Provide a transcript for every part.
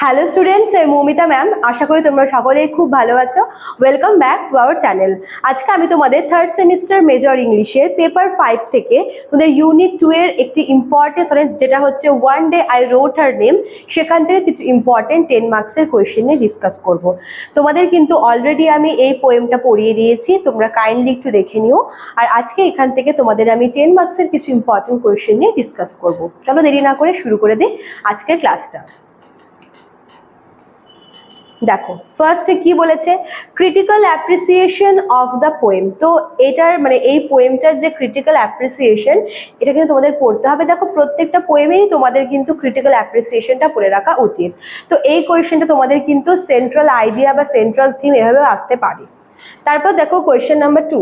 Hello students আমি Moumita ma'am আশা করি তোমরা সকলেই খুব ভালো আছো। Welcome back to our channel আজকে আমি তোমাদের থার্ড সেমিস্টার মেজর ইংলিশের পেপার ফাইভ থেকে তোমাদের ইউনিট টু এর একটি ইম্পর্টেন্ট যেটা হচ্ছে one day I wrote her name সেখান থেকে কিছু ইম্পর্টেন্ট টেন মার্কসের কোয়েশ্চেন নিয়ে ডিসকাস করব। তোমাদের কিন্তু অলরেডি আমি এই পোয়েমটা পড়িয়ে দিয়েছি, তোমরা কাইন্ডলি একটু দেখে নিও। আর আজকে এখান থেকে তোমাদের আমি টেন মার্কসের কিছু ইম্পর্টেন্ট কোয়েশ্চেন নিয়ে ডিসকাস করব। চলো দেরি না করে শুরু করে দিই আজকের ক্লাসটা দেখো ফার্স্টে কি বলেছে? Critical appreciation of the poem তো এটার মানে এই পোয়েমটার যে ক্রিটিক্যাল অ্যাপ্রিসিয়েশন এটা কিন্তু তোমাদের পড়তে হবে। দেখো, প্রত্যেকটা পোয়েমেই তোমাদের কিন্তু ক্রিটিক্যাল অ্যাপ্রিসিয়েশনটা পড়ে রাখা উচিত। তো এই কোয়েশ্চেনটা তোমাদের কিন্তু সেন্ট্রাল আইডিয়া বা সেন্ট্রাল থিম এভাবে আসতে পারে। তারপর দেখো question number two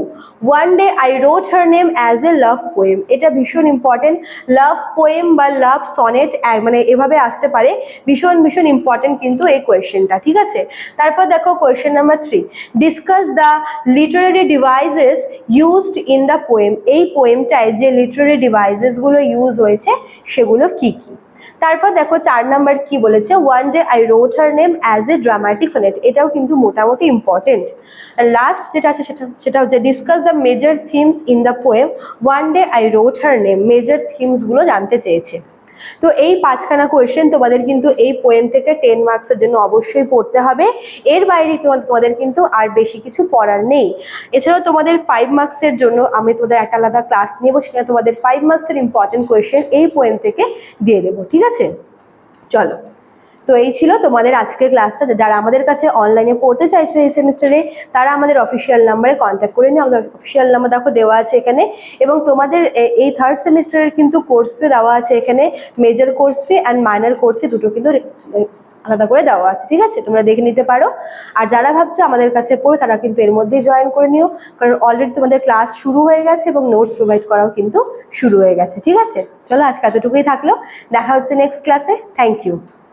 one day I wrote her name as a love poem এটা ভীষণ ইম্পর্টেন্ট লাভ পোয়েম বা লাভ সনেট মানে এভাবে আসতে পারে। ভীষণ ভীষণ ইম্পর্টেন্ট কিন্তু এই কোয়েশ্চেনটা ঠিক আছে? তারপর দেখো question number three discuss the literary devices used in the poem এই পোয়েমটায় যে লিটারারি ডিভাইসেসগুলো ইউজ হয়েছে, সেগুলো কি কি? তারপর দেখো চার নাম্বার কি বলেছে? One day I wrote her name as a dramatic sonnet এটাও কিন্তু মোটামুটি ইম্পর্টেন্ট লাস্ট যেটা আছে সেটা সেটা হচ্ছে discuss the major themes in the poem one day I wrote her name major থিমসগুলো জানতে চেয়েছে। তো এই পাঁচখানা কোয়েশ্চেন তোমাদের কিন্তু এই পোয়েম থেকে টেন মার্কসের জন্য অবশ্যই পড়তে হবে। এর বাইরে তোমাদের তোমাদের কিন্তু আর বেশি কিছু পড়ার নেই। এছাড়াও তোমাদের ফাইভ মার্কসের জন্য আমি তোমাদের একটা আলাদা ক্লাস নেব সেখানে তোমাদের ফাইভ মার্কসের ইম্পর্টেন্ট কোয়েশ্চেন এই পোয়েম থেকে দিয়ে দেবো, ঠিক আছে? চলো। তো এই ছিল তোমাদের আজকের ক্লাসটা যারা আমাদের কাছে অনলাইনে পড়তে চাইছো এই সেমিস্টারে তারা আমাদের অফিসিয়াল নাম্বারে কন্ট্যাক্ট করে নিও। আমাদের অফিসিয়াল নাম্বার দেখো, দেওয়া আছে এখানে। এবং তোমাদের এই থার্ড সেমিস্টারের কিন্তু কোর্স ফি দেওয়া আছে এখানে। Major course fee and minor course fee দুটো কিন্তু আলাদা করে দেওয়া আছে, ঠিক আছে? তোমরা দেখে নিতে পারো। আর যারা ভাবছ আমাদের কাছে পড়ে, তারা কিন্তু এর মধ্যেই জয়েন করে নিও। কারণ অলরেডি তোমাদের ক্লাস শুরু হয়ে গেছে এবং নোটস প্রোভাইড করাও কিন্তু শুরু হয়ে গেছে, ঠিক আছে? চলো আজকে এতটুকুই থাকল। দেখা হচ্ছে নেক্সট ক্লাসে থ্যাংক ইউ